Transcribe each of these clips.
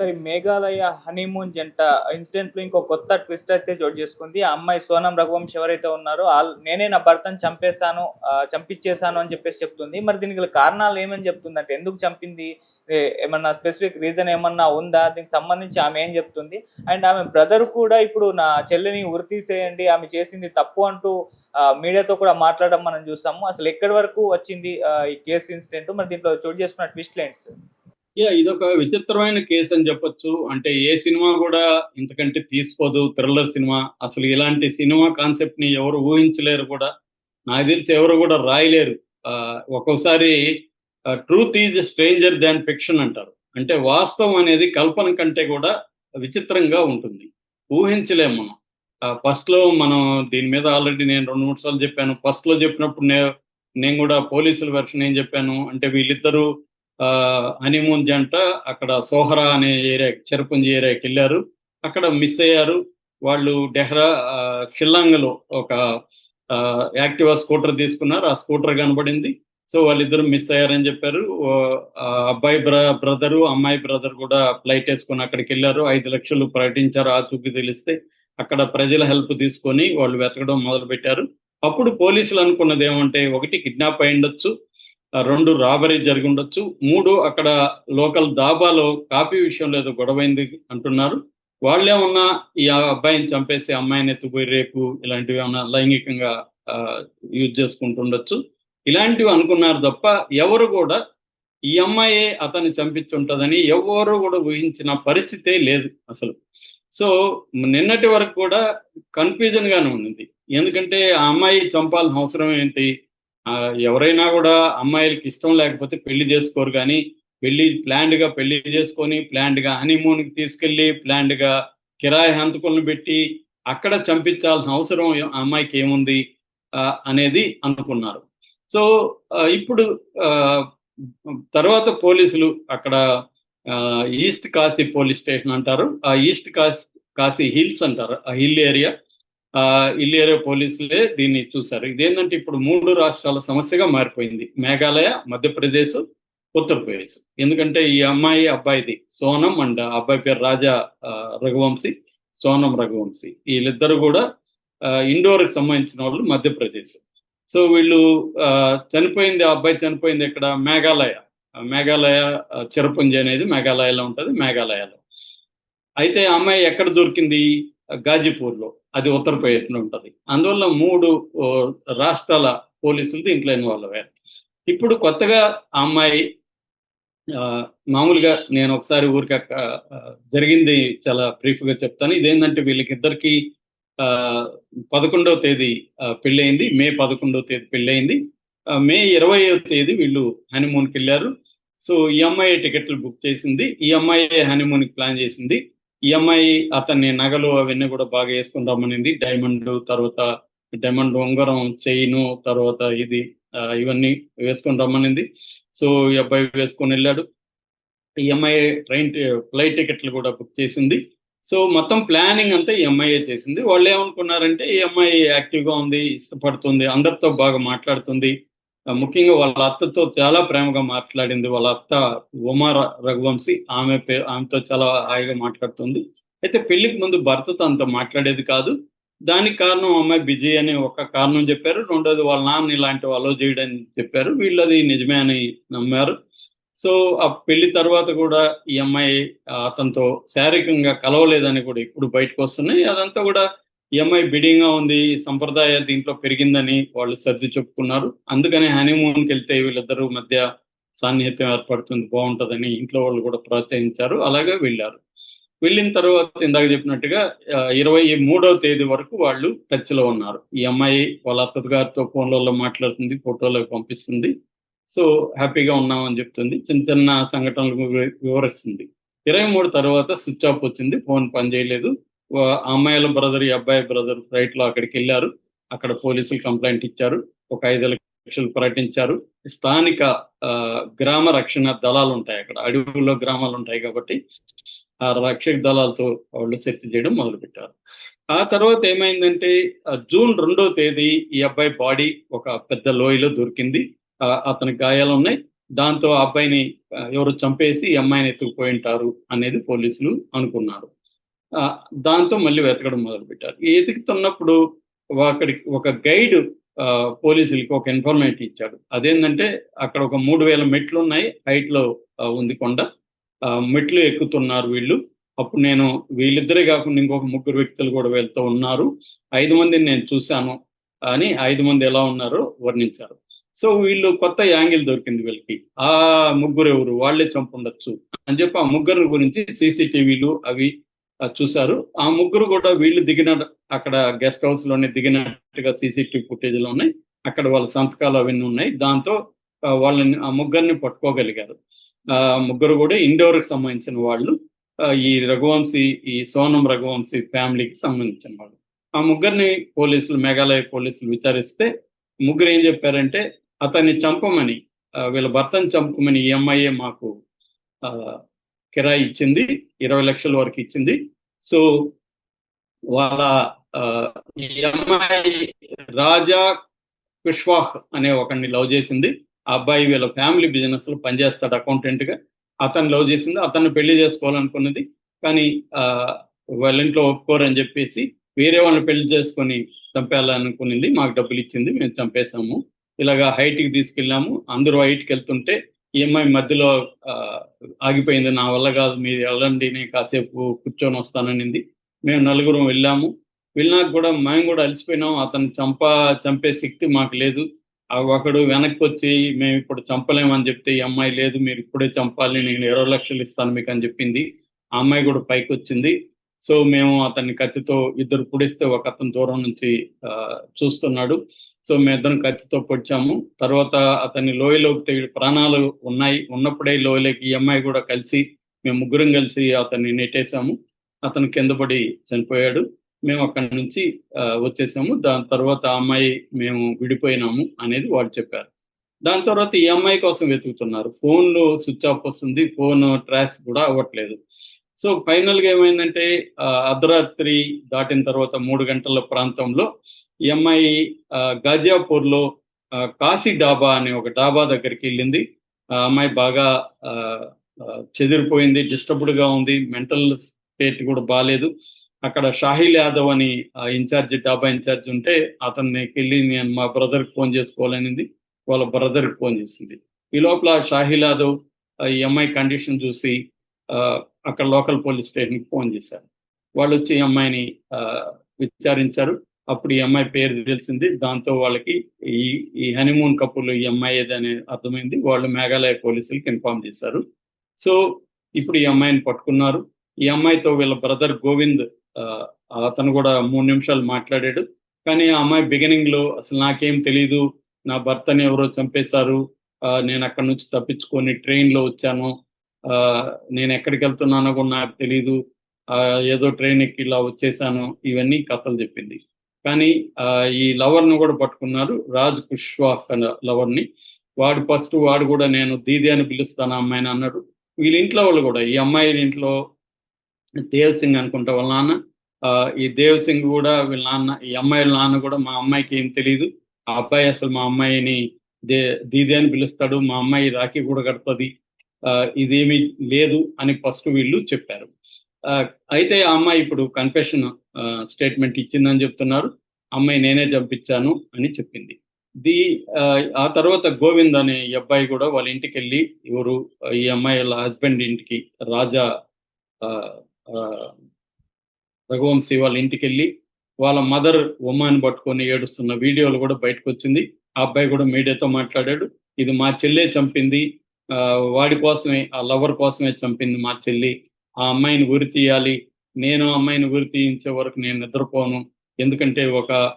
సరే మేఘాలయ హనీమూన్ జంట ఇన్సిడెంట్లో ఇంకో కొత్త ట్విస్ట్ అయితే చోటు చేసుకుంది. ఆ అమ్మాయి సోనం రఘువంశ్ ఎవరైతే ఉన్నారో నేనే నా భర్తను చంపేశాను చంపించేశాను అని చెప్పేసి చెప్తుంది. మరి దీనికి గల కారణాలు ఏమని చెప్తుంది అంటే ఎందుకు చంపింది? ఏమన్నా స్పెసిఫిక్ రీజన్ ఏమన్నా ఉందా? దీనికి సంబంధించి ఆమె ఏం చెప్తుంది? అండ్ ఆమె బ్రదర్ కూడా ఇప్పుడు నా చెల్లిని ఉరి తీసేయండి ఆమె చేసింది తప్పు అంటూ మీడియాతో కూడా మాట్లాడడం మనం చూసాము. అసలు ఎక్కడి వరకు వచ్చింది ఈ కేసు ఇన్సిడెంట్? మరి దీంట్లో చోటు చేసుకున్న ట్విస్ట్ లైన్స్ యా ఇదొక విచిత్రమైన కేసు అని చెప్పొచ్చు. అంటే ఏ సినిమా కూడా ఇంతకంటే తీసుకోదు. Thriller cinema. అసలు ఇలాంటి సినిమా కాన్సెప్ట్ని ఎవరు ఊహించలేరు కూడా. నాకు తెలిసి ఎవరు కూడా రాయలేరు. ఆ, ఒక్కొక్కసారి truth is stranger than fiction అంటారు. అంటే వాస్తవం అనేది కల్పన కంటే కూడా విచిత్రంగా ఉంటుంది. ఊహించలేము మనం. ఫస్ట్లో మనం దీని మీద ఆల్రెడీ నేను రెండు మూడు సార్లు చెప్పాను. ఫస్ట్లో చెప్పినప్పుడు నేను నేను కూడా పోలీసుల వెర్షన్ ఏం చెప్పాను? అంటే వీళ్ళిద్దరూ హనీమూన్ జంట అక్కడ సోహరా అనే ఏరియా చెరపుంజి ఏరియాకి వెళ్ళారు. అక్కడ మిస్ అయ్యారు. వాళ్ళు డెహ్రా షిల్లాంగ్లో ఒక ఆ, యాక్టివా స్కూటర్ తీసుకున్నారు. ఆ స్కూటర్ కనబడింది. సో వాళ్ళిద్దరు మిస్ అయ్యారని చెప్పారు. ఆ అబ్బాయి బ్ర బ్రదరు అమ్మాయి బ్రదర్ కూడా ఫ్లైట్ వేసుకొని అక్కడికి వెళ్ళారు. ఐదు లక్షలు ప్రకటించారు. ఆ చూపి తెలిస్తే అక్కడ ప్రజల హెల్ప్ తీసుకొని వాళ్ళు వెతకడం మొదలు పెట్టారు అప్పుడు పోలీసులు అనుకున్నది ఏమంటే ఒకటి కిడ్నాప్ అయి ఉండొచ్చు రెండు రాబరీ జరిగి ఉండొచ్చు. మూడు అక్కడ లోకల్ దాబాలో కాపీ విషయంలో ఏదో గొడవైంది అంటున్నారు. వాళ్ళేమన్నా ఈ అబ్బాయిని చంపేసి అమ్మాయిని ఎత్తుపోయి రేపు ఇలాంటివి ఏమన్నా లైంగికంగా యూజ్ చేసుకుంటుండొచ్చు. ఇలాంటివి అనుకున్నారు తప్ప ఎవరు కూడా ఈ అమ్మాయే అతన్ని చంపించుంటదని ఎవరు కూడా ఊహించిన పరిస్థితే లేదు అసలు. సో నిన్నటి వరకు కూడా కన్ఫ్యూజన్ గానే ఉంది ఎందుకంటే ఆ అమ్మాయి చంపాల్సిన అవసరం ఏంటి? ఎవరైనా కూడా అమ్మాయిలకి ఇష్టం లేకపోతే పెళ్ళి చేసుకోరు కానీ పెళ్ళి ప్లాన్డ్గా పెళ్ళి చేసుకొని ప్లాన్డ్గా హనీమూన్కి తీసుకెళ్ళి ప్లాన్డ్గా కిరాయి హంతకులను పెట్టి అక్కడ చంపించాల్సిన అవసరం అమ్మాయికి ఏముంది ఆ, అనేది అనుకున్నారు. సో ఇప్పుడు ఆ, తర్వాత పోలీసులు అక్కడ ఆ, ఈస్ట్ కాశీ పోలీస్ స్టేషన్ అంటారు. ఆ ఈస్ట్ కాశీ కాశీ హిల్స్ అంటారు. ఆ హిల్ ఏరియా. ఆ పోలీసులే దీన్ని చూశారు. ఇదేంటంటే ఇప్పుడు మూడు రాష్ట్రాల సమస్యగా మారిపోయింది. మేఘాలయ మధ్యప్రదేశ్ ఉత్తరప్రదేశ్. ఎందుకంటే ఈ అమ్మాయి అబ్బాయిది సోనం అండ్ అబ్బాయి పేరు రాజా రఘువంశీ సోనం రఘువంశీ. వీళ్ళిద్దరు కూడా ఇండోర్కి సంబంధించిన వాళ్ళు మధ్యప్రదేశ్. సో వీళ్ళు ఆ, చనిపోయింది ఆ అబ్బాయి చనిపోయింది ఇక్కడ మేఘాలయ. మేఘాలయ చిరపుంజి అనేది మేఘాలయలో ఉంటుంది మేఘాలయలో. అయితే ఆ అమ్మాయి ఎక్కడ దొరికింది? గాజీపూర్లో. అది ఉత్తరప్రదేశ్లో ఉంటుంది. అందువల్ల మూడు రాష్ట్రాల పోలీసులు దీంట్లో ఇన్వాల్వ్ అయ్యారు ఇప్పుడు కొత్తగా ఆ అమ్మాయి మామూలుగా నేను ఒకసారి ఊరికి జరిగింది చాలా బ్రీఫ్గా చెప్తాను. ఇదేంటంటే వీళ్ళకి ఇద్దరికి ఆ, పదకొండవ తేదీ పెళ్ళయింది. మే పదకొండవ తేదీ పెళ్ళయింది. మే ఇరవై తేదీ వీళ్ళు హనీమూన్కి వెళ్ళారు సో ఈ అమ్మాయి టికెట్లు బుక్ చేసింది. ఈ అమ్మాయి హనీమూన్కి ప్లాన్ చేసింది. ఈఎంఐ అతన్ని నగలు అవన్నీ కూడా బాగా వేసుకుందామనింది. రమ్మనింది డైమండ్ తర్వాత డైమండ్ ఉంగరం చైన్ తర్వాత ఇది ఆ, ఇవన్నీ వేసుకొని రమ్మనింది సో ఈ అబ్బాయి వేసుకొని వెళ్ళాడు. ఈఎంఐ ట్రైన్ ఫ్లైట్ టికెట్లు కూడా బుక్ చేసింది. సో మొత్తం ప్లానింగ్ అంతా ఈ చేసింది. వాళ్ళు ఏమనుకున్నారంటే ఈఎంఐ యాక్టివ్గా గా ఉంది ఇష్టపడుతుంది అందరితో బాగా మాట్లాడుతుంది. ముఖ్యంగా వాళ్ళ అత్తతో చాలా ప్రేమగా మాట్లాడింది. వాళ్ళ అత్త ఉమా రఘువంశీ. ఆమె పే- ఆమెతో చాలా హాయిగా మాట్లాడుతుంది. అయితే పెళ్ళికి ముందు భర్తతో అంత మాట్లాడేది కాదు. దానికి కారణం అమ్మాయి బిజీ అని ఒక కారణం చెప్పారు. రెండోది వాళ్ళ నాన్న ఇలాంటి అలో చేయడం చెప్పారు. వీళ్ళది నిజమే అని నమ్మారు. సో ఆ పెళ్ళి తర్వాత కూడా ఈ అమ్మాయి అతనితో శారీరకంగా కలవలేదని కూడా ఇప్పుడు బయటకు వస్తున్నాయి. అదంతా కూడా ఈ అమ్మాయి బిడింగ్గా ఉంది సంప్రదాయ దీంట్లో పెరిగిందని వాళ్ళు సర్ది చెప్పుకున్నారు. అందుకని హనీమూన్కి వెళ్తే వీళ్ళిద్దరూ మధ్య సాన్నిహిత్యం ఏర్పడుతుంది బాగుంటుందని ఇంట్లో వాళ్ళు కూడా ప్రోత్సహించారు అలాగే వెళ్ళారు. వెళ్ళిన తర్వాత ఇందాక చెప్పినట్టుగా ఇరవై మూడవ తేదీ వరకు వాళ్ళు టచ్లో ఉన్నారు ఈ అమ్మాయి వాళ్ళ అత్త గారితో ఫోన్లలో మాట్లాడుతుంది ఫోటోలకు పంపిస్తుంది. సో హ్యాపీగా ఉన్నామని చెప్తుంది చిన్న చిన్న సంఘటనలు వివరిస్తుంది. ఇరవై మూడు తర్వాత స్విచ్ ఆఫ్ వచ్చింది ఫోన్ పనిచేయలేదు. అమ్మాయిల బ్రదర్ ఈ అబ్బాయి బ్రదర్ రైట్లో అక్కడికి వెళ్ళారు. అక్కడ పోలీసులు కంప్లైంట్ ఇచ్చారు. ఒక ఐదు లక్షలు ప్రకటించారు. స్థానిక ఆ, గ్రామ రక్షణ దళాలు ఉంటాయి అక్కడ. అడవుల్లో గ్రామాలు ఉంటాయి కాబట్టి ఆ రక్షక దళాలతో వాళ్ళు సెట్ చేయడం మొదలు పెట్టారు ఆ తర్వాత ఏమైందంటే జూన్ రెండో తేదీ ఈ అబ్బాయి బాడీ ఒక పెద్ద లోయలో దొరికింది. ఆ, అతని గాయాలు ఉన్నాయి. దాంతో ఆ అబ్బాయిని ఎవరు చంపేసి ఈ అమ్మాయిని ఎత్తుకుపోయి ఉంటారు అనేది పోలీసులు అనుకున్నారు. దాంతో మళ్ళీ వెతకడం మొదలుపెట్టారు. వెతుకుతున్నప్పుడు ఎతుకుతున్నప్పుడు అక్కడికి ఒక గైడ్ ఆ, పోలీసులకి ఒక ఇన్ఫర్మేషన్ ఇచ్చాడు. అదేంటంటే అక్కడ ఒక మూడు వేల మెట్లు ఉన్నాయి హైట్లో ఉంది కొండ. ఆ, మెట్లు ఎక్కుతున్నారు వీళ్ళు. అప్పుడు నేను వీళ్ళిద్దరే కాకుండా ఇంకొక ముగ్గురు వ్యక్తులు కూడా వెళ్తూ ఉన్నారు. ఐదు మందిని నేను చూశాను అని ఐదు మంది ఎలా ఉన్నారో వర్ణించారు. సో వీళ్ళు కొత్త యాంగిల్ దొరికింది వీళ్ళకి. ఆ ముగ్గురు ఎవరు? వాళ్ళే చంపుండొచ్చు అని చెప్పి ఆ ముగ్గురు గురించి సీసీటీవీలు అవి చూశారు. ఆ ముగ్గురు కూడా వీళ్ళు దిగిన అక్కడ గెస్ట్ హౌస్లోనే దిగినట్టుగా సీసీటీవీ ఫుటేజ్లో ఉన్నాయి. అక్కడ వాళ్ళ సంతకాలు అవన్నీ ఉన్నాయి. దాంతో వాళ్ళని ఆ ముగ్గురిని పట్టుకోగలిగారు. ఆ ముగ్గురు కూడా ఇండోర్కి సంబంధించిన వాళ్ళు. ఈ రఘువంశీ ఈ సోనం రఘువంశీ ఫ్యామిలీకి సంబంధించిన వాళ్ళు. ఆ ముగ్గురిని పోలీసులు మేఘాలయ పోలీసులు విచారిస్తే ముగ్గురు ఏం చెప్పారంటే అతన్ని చంపమని వీళ్ళ భర్తను చంపమని ఈ అమ్మాయే మాకు ఆ, కిరాయి ఇచ్చింది ఇరవై లక్షల వరకు ఇచ్చింది సో వాళ్ళ ఆ, ఈ అమ్మాయి రాజా కుష్వాహ్ అనే ఒకరిని లవ్ చేసింది. ఆ అబ్బాయి వీళ్ళ ఫ్యామిలీ బిజినెస్లో పనిచేస్తాడు అకౌంటెంట్గా అతను లవ్ చేసింది అతన్ని పెళ్ళి చేసుకోవాలనుకున్నది. కానీ ఆ వాళ్ళ ఇంట్లో ఒప్పుకోరని చెప్పేసి వేరే వాళ్ళని పెళ్ళి చేసుకొని చంపేయాలనుకునింది. మాకు డబ్బులు ఇచ్చింది మేము చంపేశాము. ఇలాగా హైట్కి తీసుకెళ్ళాము. అందరూ హైట్కి వెళ్తుంటే ఈ అమ్మాయి మధ్యలో ఆగిపోయింది. నా వల్ల కాదు మీరు వెళ్ళండి నేను కాసేపు కూర్చొని వస్తాననింది. మేము నలుగురం వెళ్ళాము. వెళ్ళినాక కూడా మేము కూడా అలసిపోయినాం. అతను చంప చంపే శక్తి మాకు లేదు. ఒకడు వెనక్కి వచ్చి మేము ఇప్పుడు చంపలేమని చెప్తే ఈ అమ్మాయి లేదు మీరు ఇప్పుడే చంపాలి నేను ఇరవై లక్షలు ఇస్తాను మీకు అని చెప్పింది. ఆ అమ్మాయి కూడా పైకి వచ్చింది. సో మేము అతన్ని కత్తితో ఇద్దరు పుడిస్తే ఒక అతను దూరం నుంచి చూస్తున్నాడు. సో మేము ఇద్దరం కత్తితో పొడిచాము. తర్వాత అతన్ని లోయలోకి తెగి ప్రాణాలు ఉన్నాయి. ఉన్నప్పుడే లోయలోకి ఈ అమ్మాయి కూడా కలిసి మేము ముగ్గురం కలిసి అతన్ని నెట్టేశాము. అతను కింద పడి చనిపోయాడు. మేము అక్కడి నుంచి వచ్చేసాము. దాని తర్వాత ఆ అమ్మాయి మేము విడిపోయినాము అనేది వాళ్ళు చెప్పారు. దాని తర్వాత ఈ అమ్మాయి కోసం వెతుకుతున్నారు. ఫోన్లో స్విచ్ ఆఫ్ వస్తుంది. ఫోన్ ట్రాష్ కూడా అవ్వట్లేదు. సో ఫైనల్గా ఏమైందంటే అర్ధరాత్రి దాటిన తర్వాత మూడు గంటల ప్రాంతంలో ఈ అమ్మాయి లో కాశీ డాబా అనే ఒక డాబా దగ్గరికి వెళ్ళింది. ఆ అమ్మాయి బాగా చెదిరిపోయింది డిస్టర్బ్డ్గా ఉంది మెంటల్ స్టేట్ కూడా బాగాలేదు అక్కడ షాహిల్ యాదవ్ అని ఇన్ఛార్జ్ డాబా ఇన్ఛార్జ్ ఉంటే అతన్ని వెళ్ళి నేను మా బ్రదర్కి ఫోన్ చేసుకోవాలనింది. వాళ్ళ బ్రదర్కి ఫోన్ చేసింది. ఈ లోపల షాహిల్ యాదవ్ ఈ అమ్మాయి కండిషన్ చూసి అక్కడ లోకల్ పోలీస్ స్టేషన్కి ఫోన్ చేశారు. వాళ్ళు వచ్చి ఈ అమ్మాయిని ఆ, విచారించారు. అప్పుడు ఈ అమ్మాయి పేరు తెలిసింది. దాంతో వాళ్ళకి ఈ ఈ హనీమూన్ కపుల్ ఈ అమ్మాయి ఏదని అర్థమైంది. వాళ్ళు మేఘాలయ పోలీసులకు ఇన్ఫార్మ్ చేశారు. సో ఇప్పుడు ఈ అమ్మాయిని పట్టుకున్నారు. ఈ అమ్మాయితో వీళ్ళ బ్రదర్ గోవింద్ ఆ, అతను కూడా మూడు నిమిషాలు మాట్లాడాడు. కానీ ఆ అమ్మాయి బిగినింగ్లో అసలు నాకేం తెలీదు. నా భర్తని ఎవరో చంపేశారు. ఆ, నేను అక్కడ నుంచి తప్పించుకొని ట్రైన్లో వచ్చాను. నేను ఎక్కడికి వెళ్తున్నానో కూడా నాకు తెలీదు. ఆ, ఏదో ట్రైన్ ఎక్కి ఇలా వచ్చేసాను. ఇవన్నీ కథలు చెప్పింది. కానీ ఆ, ఈ లవర్ను కూడా పట్టుకున్నారు. రాజ్ కుష్వాహ్ లవర్ని లవర్ని వాడు ఫస్ట్ వాడు కూడా నేను దీది అని పిలుస్తాను అమ్మాయిని అన్నాడు. వీళ్ళ ఇంట్లో వాళ్ళు కూడా ఈ అమ్మాయి ఇంట్లో దేవ్ సింగ్ అనుకుంటా వాళ్ళ నాన్న. ఆ, ఈ దేవ్ సింగ్ కూడా వీళ్ళ నాన్న ఈ అమ్మాయిల నాన్న కూడా మా అమ్మాయికి ఏం తెలియదు ఆ అబ్బాయి అసలు మా అమ్మాయిని దే దీది అని పిలుస్తాడు. మా అమ్మాయి రాఖీ కూడా కడుతుంది. ఇదేమి లేదు అని ఫస్ట్ వీళ్ళు చెప్పారు. ఆ, అయితే ఆ అమ్మాయి ఇప్పుడు కన్ఫెషన్ స్టేట్మెంట్ ఇచ్చిందని చెప్తున్నారు. అమ్మాయి నేనే చంపించాను అని చెప్పింది. ది ఆ, తర్వాత గోవింద్ అనే అబ్బాయి కూడా వాళ్ళ ఇంటికి వెళ్ళి ఎవరు ఈ అమ్మాయి వాళ్ళ హస్బెండ్ ఇంటికి రాజా ఆ, రఘువంశీ వాళ్ళ ఇంటికి వెళ్ళి వాళ్ళ మదర్ ఉమ్మాని పట్టుకొని ఏడుస్తున్న వీడియోలు కూడా బయటకు వచ్చింది. ఆ అబ్బాయి కూడా మీడియాతో మాట్లాడాడు. ఇది మా చెల్లె చంపింది వాడి కోసమే ఆ లవర్ కోసమే చంపింది మా చెల్లి. ఆ అమ్మాయిని ఉరి తీయాలి. నేను అమ్మాయిని ఉరి తీయించే వరకు నేను నిద్రపోను. ఎందుకంటే ఒక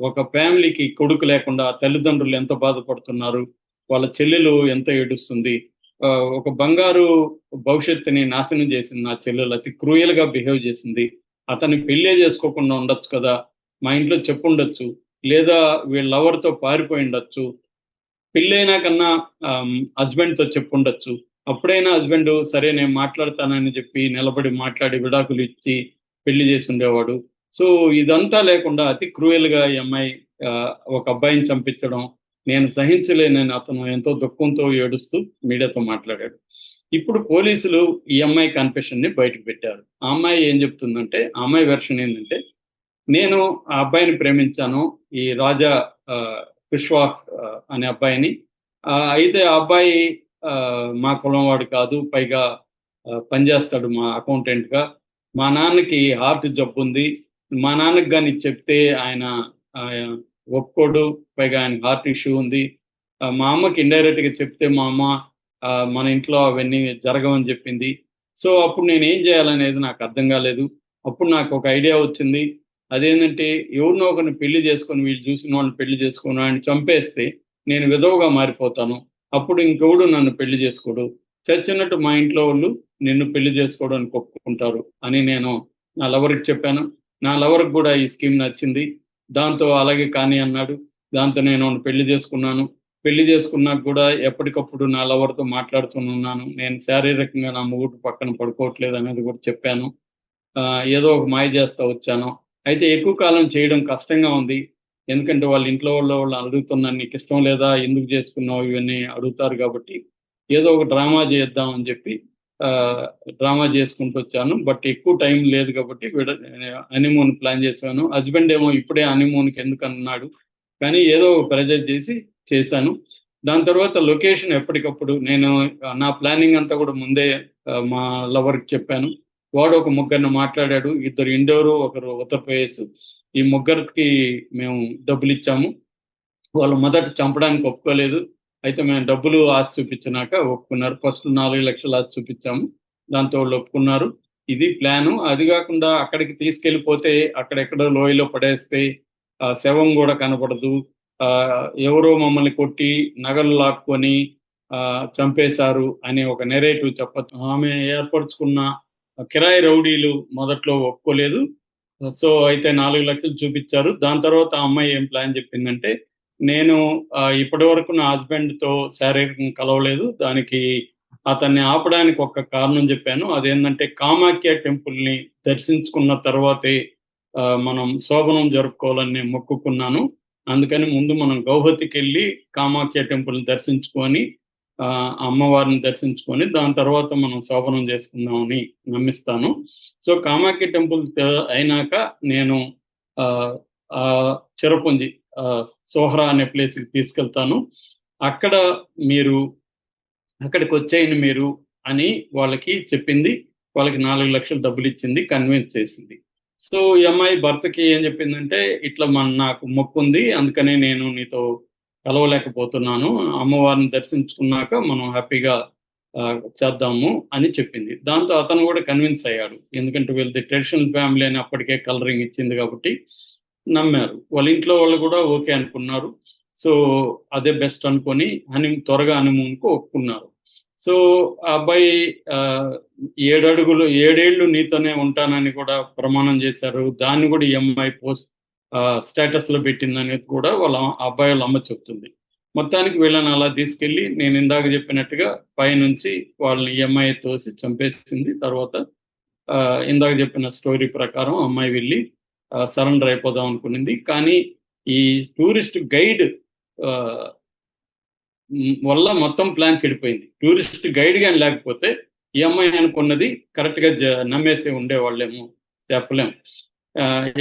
ఒక ఫ్యామిలీకి కొడుకు లేకుండా తల్లిదండ్రులు ఎంత బాధపడుతున్నారు. వాళ్ళ చెల్లెలు ఎంత ఏడుస్తుంది. ఆ, ఒక బంగారు భవిష్యత్తుని నాశనం చేసింది నా చెల్లెలు. అతి క్రూయల్గా బిహేవ్ చేసింది. అతన్ని పెళ్ళే చేసుకోకుండా ఉండొచ్చు కదా. మా ఇంట్లో చెప్పుండొచ్చు. లేదా వీళ్ళ లవర్తో పారిపోయి ఉండొచ్చు. పెళ్ళైనా కన్నా హస్బెండ్తో చెప్పుండొచ్చు. అప్పుడైనా హస్బెండ్ సరే నేను మాట్లాడతానని చెప్పి నిలబడి మాట్లాడి విడాకులు ఇచ్చి పెళ్ళి చేసి ఉండేవాడు సో ఇదంతా లేకుండా అతి క్రూయల్గా ఈ అమ్మాయి ఆ, ఒక అబ్బాయిని చంపించడం నేను సహించలేనని అతను ఎంతో దుఃఖంతో ఏడుస్తూ మీడియాతో మాట్లాడాడు. ఇప్పుడు పోలీసులు ఈ అమ్మాయి కన్ఫెషన్ని బయటకు పెట్టారు. ఆ అమ్మాయి ఏం చెప్తుందంటే ఆ అమ్మాయి వెర్షన్ ఏంటంటే నేను ఆ అబ్బాయిని ప్రేమించాను ఈ రాజా ఆ, విశ్వాస్ అనే అబ్బాయిని. అయితే ఆ అబ్బాయి ఆ, మా కులం వాడు కాదు పైగా పనిచేస్తాడు మా అకౌంటెంట్గా. మా నాన్నకి హార్ట్ జబ్బు ఉంది. మా నాన్నకి కానీ చెప్తే ఆయన ఒప్పుకోడు పైగా ఆయన హార్ట్ ఇష్యూ ఉంది. మా అమ్మకి ఇండైరెక్ట్గా చెప్తే మా అమ్మ ఆ, మన ఇంట్లో అవన్నీ జరగవని చెప్పింది. సో అప్పుడు నేను ఏం చేయాలనేది నాకు అర్థం కాలేదు. అప్పుడు నాకు ఒక ఐడియా వచ్చింది. అదేంటంటే ఎవరినో ఒకరిని పెళ్ళి చేసుకొని వీళ్ళు చూసిన వాళ్ళని పెళ్ళి చేసుకుని ఆయన చంపేస్తే నేను విధవగా మారిపోతాను. అప్పుడు ఇంకెవడు నన్ను పెళ్ళి చేసుకోడు. చచ్చినట్టు మా ఇంట్లో వాళ్ళు నిన్ను పెళ్ళి చేసుకోవడానికి ఒప్పుకుంటారు అని నేను నా లవర్కి చెప్పాను. నా లవర్కి కూడా ఈ స్కీమ్ నచ్చింది. దాంతో అలాగే కానీ అన్నాడు. దాంతో నేను పెళ్ళి చేసుకున్నాను. పెళ్ళి చేసుకున్నాక కూడా ఎప్పటికప్పుడు నా లవర్తో మాట్లాడుతున్నాను నేను శారీరకంగా నా మూడు పక్కన పడుకోవట్లేదు అనేది కూడా చెప్పాను. ఆ, ఏదో ఒక మాయ చేస్తా వచ్చాను. అయితే ఎక్కువ కాలం చేయడం కష్టంగా ఉంది. ఎందుకంటే వాళ్ళ ఇంట్లో వాళ్ళు వాళ్ళు అడుగుతున్నాను నీకు ఇష్టం లేదా? ఎందుకు చేసుకున్నావు? ఇవన్నీ అడుగుతారు కాబట్టి ఏదో ఒక డ్రామా చేద్దాం అని చెప్పి డ్రామా చేసుకుంటూ వచ్చాను. బట్ ఎక్కువ టైం లేదు కాబట్టి హనీమూన్ ప్లాన్ చేశాను. హస్బెండ్ ఏమో ఇప్పుడే హనీమూన్కి ఎందుకు అన్నాడు. కానీ ఏదో ప్రెజర్ చేసి చేశాను. దాని తర్వాత లొకేషన్ ఎప్పటికప్పుడు నేను నా ప్లానింగ్ అంతా కూడా ముందే మా లవర్కి చెప్పాను. వాడు ఒక ముగ్గురిని మాట్లాడాడు. ఇద్దరు ఇండోరు ఒకరు ఉత్తరప్రదేశ్. ఈ ముగ్గురికి మేము డబ్బులు ఇచ్చాము. వాళ్ళు మొదట చంపడానికి ఒప్పుకోలేదు. అయితే మేము డబ్బులు ఆశ చూపించినాక ఒప్పుకున్నారు. ఫస్ట్ నాలుగు లక్షలు ఆశ చూపించాము. దాంతో వాళ్ళు ఒప్పుకున్నారు. ఇది ప్లాను. అది కాకుండా అక్కడికి తీసుకెళ్ళిపోతే అక్కడెక్కడో లోయలో పడేస్తే ఆ శవం కూడా కనపడదు. ఆ ఎవరో మమ్మల్ని కొట్టి నగలు లాక్కొని ఆ చంపేశారు అనే ఒక నెరేటివ్ చెప్పచ్చు. ఆమె ఏర్పరచుకున్న కిరాయి రౌడీలు మొదట్లో ఒప్పుకోలేదు. సో అయితే నాలుగు లక్షలు చూపించారు. దాని తర్వాత ఆ అమ్మాయి ఏం ప్లాన్ చెప్పిందంటే నేను ఇప్పటి వరకు నా హస్బెండ్తో శారీరకంగా కలవలేదు. దానికి అతన్ని ఆపడానికి ఒక కారణం చెప్పాను. అదేంటంటే కామాఖ్య టెంపుల్ని దర్శించుకున్న తర్వాతే మనం శోభనం జరుపుకోవాలని నేను మొక్కుకున్నాను. అందుకని ముందు మనం గౌహతికి వెళ్ళి కామాఖ్య టెంపుల్ దర్శించుకొని అమ్మవారిని దర్శించుకొని దాని తర్వాత మనం శోభనం చేసుకుందామని నమ్మిస్తాను. సో కామాఖ్య టెంపుల్ అయినాక నేను ఆ, చిరపుంజి సోహరా అనే ప్లేస్కి తీసుకెళ్తాను. అక్కడ మీరు అక్కడికి వచ్చేయండి మీరు అని వాళ్ళకి చెప్పింది. వాళ్ళకి నాలుగు లక్షలు డబ్బులు ఇచ్చింది కన్విన్స్ చేసింది. సో ఈ అమ్మాయి భర్తకి ఏం చెప్పిందంటే ఇట్లా మన నాకు మొక్కు ఉంది అందుకనే నేను నీతో కలవలేకపోతున్నాను అమ్మవారిని దర్శించుకున్నాక మనం హ్యాపీగా చేద్దాము అని చెప్పింది. దాంతో అతను కూడా కన్విన్స్ అయ్యాడు. ఎందుకంటే వీళ్ళది ట్రెడిషనల్ ఫ్యామిలీ అని అప్పటికే కలరింగ్ ఇచ్చింది కాబట్టి నమ్మారు. వాళ్ళ ఇంట్లో వాళ్ళు కూడా ఓకే అనుకున్నారు. సో అదే బెస్ట్ అనుకొని హనీ త్వరగా హనీమూన్కు ఒప్పుకున్నారు. సో ఆ అబ్బాయి ఆ, ఏడు అడుగులు ఏడేళ్ళు నీతోనే ఉంటానని కూడా ప్రమాణం చేశారు. దాన్ని కూడా ఈ అమ్మాయి పోస్ట్ స్టేటస్లో పెట్టిందనేది కూడా వాళ్ళ అబ్బాయి వాళ్ళ అమ్మ చెప్తుంది. మొత్తానికి వీళ్ళని అలా తీసుకెళ్ళి నేను ఇందాక చెప్పినట్టుగా పైనుంచి వాళ్ళని ఈఎంఐ తోసి చంపేసింది. తర్వాత ఆ, ఇందాక చెప్పిన స్టోరీ ప్రకారం అమ్మాయి వెళ్ళి సరెండర్ అయిపోదాం అనుకునింది. కానీ ఈ టూరిస్ట్ గైడ్ ఆ, వల్ల మొత్తం ప్లాన్ చెడిపోయింది. టూరిస్ట్ గైడ్ కానీ లేకపోతే ఈ అమ్మాయి అనుకున్నది కరెక్ట్గా నమ్మేసి ఉండేవాళ్ళేమో చెప్పలేము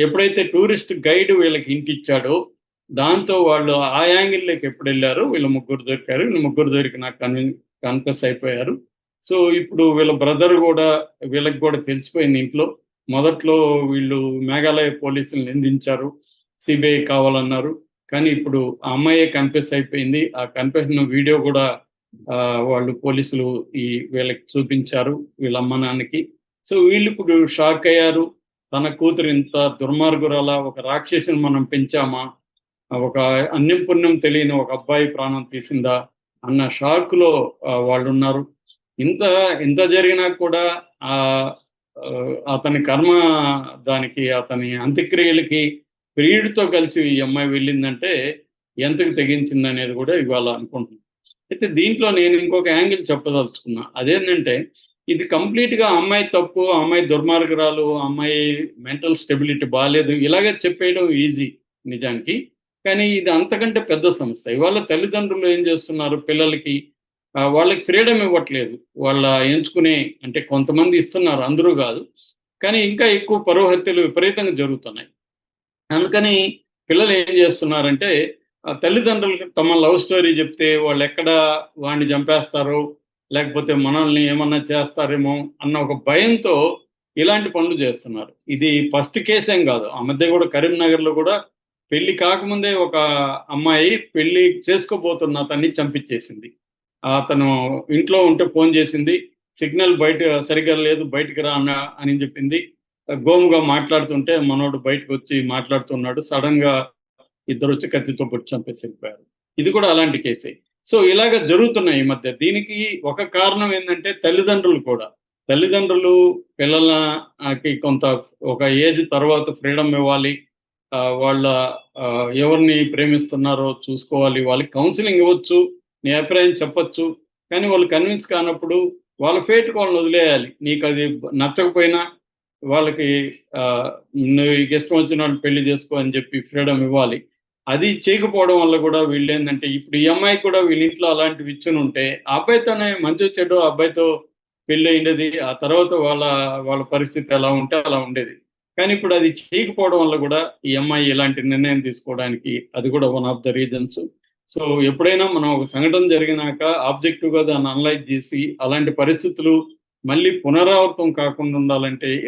ఎప్పుడైతే టూరిస్ట్ గైడ్ వీళ్ళకి ఇంటి ఇచ్చాడో దాంతో వాళ్ళు ఆ యాంగిల్లోకి ఎప్పుడు వెళ్ళారో వీళ్ళ ముగ్గురు దొరికారు. వీళ్ళ ముగ్గురు దొరికి నాకు కన్విన్ కన్ఫెస్ అయిపోయారు. సో ఇప్పుడు వీళ్ళ బ్రదర్ కూడా వీళ్ళకి కూడా తెలిసిపోయింది ఇంట్లో. మొదట్లో వీళ్ళు మేఘాలయ పోలీసులు నిందించారు. సిబిఐ కావాలన్నారు. కానీ ఇప్పుడు ఆ అమ్మాయే కన్ఫెస్ అయిపోయింది. ఆ కన్ఫెషన్ వీడియో కూడా వాళ్ళు పోలీసులు ఈ వీళ్ళకి చూపించారు వీళ్ళ అమ్మ నాన్నకి. సో వీళ్ళు ఇప్పుడు షాక్ అయ్యారు. తన కూతురు ఇంత దుర్మార్గురాల ఒక రాక్షసుని మనం పెంచామా? ఒక అన్యం పుణ్యం తెలియని ఒక అబ్బాయి ప్రాణం తీసిందా? అన్న షాక్లో వాళ్ళు ఉన్నారు ఇంత ఇంత జరిగినా కూడా ఆ ఆ, అతని కర్మ దానికి అతని అంత్యక్రియలకి ప్రియుడితో కలిసి ఈ అమ్మాయి వెళ్ళిందంటే ఎంతకు తెగించింది అనేది కూడా ఇవాళ అనుకుంటున్నాను అయితే దీంట్లో నేను ఇంకొక యాంగిల్ చెప్పదలుచుకున్నా. అదేంటంటే ఇది కంప్లీట్గా అమ్మాయి తప్పు అమ్మాయి దుర్మార్గురాలు అమ్మాయి మెంటల్ స్టెబిలిటీ బాగాలేదు ఇలాగే చెప్పేయడం ఈజీ నిజానికి. కానీ ఇది అంతకంటే పెద్ద సమస్య. ఇవాళ తల్లిదండ్రులు ఏం చేస్తున్నారు? పిల్లలకి వాళ్ళకి ఫ్రీడమ్ ఇవ్వట్లేదు. వాళ్ళ ఎంచుకునే అంటే కొంతమంది ఇస్తున్నారు అందరూ కాదు. కానీ ఇంకా ఎక్కువ పరువు హత్యలు విపరీతంగా జరుగుతున్నాయి. అందుకని పిల్లలు ఏం చేస్తున్నారంటే ఆ తల్లిదండ్రులకు తమ లవ్ స్టోరీ చెప్తే వాళ్ళు ఎక్కడ వాడిని చంపేస్తారో? లేకపోతే మనల్ని ఏమన్నా చేస్తారేమో అన్న ఒక భయంతో ఇలాంటి పనులు చేస్తున్నారు. ఇది ఫస్ట్ కేసేం ఏం కాదు. ఆ మధ్య కూడా కరీంనగర్లో కూడా పెళ్ళి కాకముందే ఒక అమ్మాయి పెళ్ళి చేసుకోబోతున్న అతన్ని చంపించేసింది. అతను ఇంట్లో ఉంటే ఫోన్ చేసింది సిగ్నల్ బయట సరిగ్గా లేదు బయటికి రా అన్న అని చెప్పింది. గోముగా మాట్లాడుతుంటే మనోడు బయటకు వచ్చి మాట్లాడుతున్నాడు. సడన్గా ఇద్దరు వచ్చి కత్తితో పొట్టి చంపేసి వెళ్ళిపోయారు. ఇది కూడా అలాంటి కేసే. సో ఇలాగ జరుగుతున్నాయి ఈ మధ్య. దీనికి ఒక కారణం ఏంటంటే తల్లిదండ్రులు కూడా. తల్లిదండ్రులు పిల్లలకి కొంత ఒక ఏజ్ తర్వాత ఫ్రీడమ్ ఇవ్వాలి. వాళ్ళ ఎవరిని ప్రేమిస్తున్నారో చూసుకోవాలి. వాళ్ళకి కౌన్సిలింగ్ ఇవ్వచ్చు. నీ అభిప్రాయం చెప్పొచ్చు. కానీ వాళ్ళు కన్విన్స్ కానప్పుడు వాళ్ళ ఫేట్ వాళ్ళని వదిలేయాలి. నీకు అది నచ్చకపోయినా వాళ్ళకి నువ్వు ఇష్టం వచ్చిన వాళ్ళు పెళ్ళి చేసుకో అని చెప్పి ఫ్రీడమ్ ఇవ్వాలి. అది చేయకపోవడం వల్ల కూడా వీళ్ళు ఏంటంటే ఇప్పుడు ఈ అమ్మాయి కూడా వీళ్ళ ఇంట్లో అలాంటివి ఇచ్చుని ఉంటే ఆ అబ్బాయితోనే మంచి చెడు ఆ అబ్బాయితో పెళ్ళి అయిండేది ఆ తర్వాత వాళ్ళ వాళ్ళ పరిస్థితి ఎలా ఉంటే అలా ఉండేది. కానీ ఇప్పుడు అది చేయకపోవడం వల్ల కూడా ఈ అమ్మాయి ఇలాంటి నిర్ణయం తీసుకోవడానికి అది కూడా one of the reasons so ఎప్పుడైనా మనం ఒక సంఘటన జరిగినాక ఆబ్జెక్టివ్గా దాన్ని అనలైజ్ చేసి అలాంటి పరిస్థితులు మళ్ళీ పునరావృతం కాకుండా ఉండాలంటే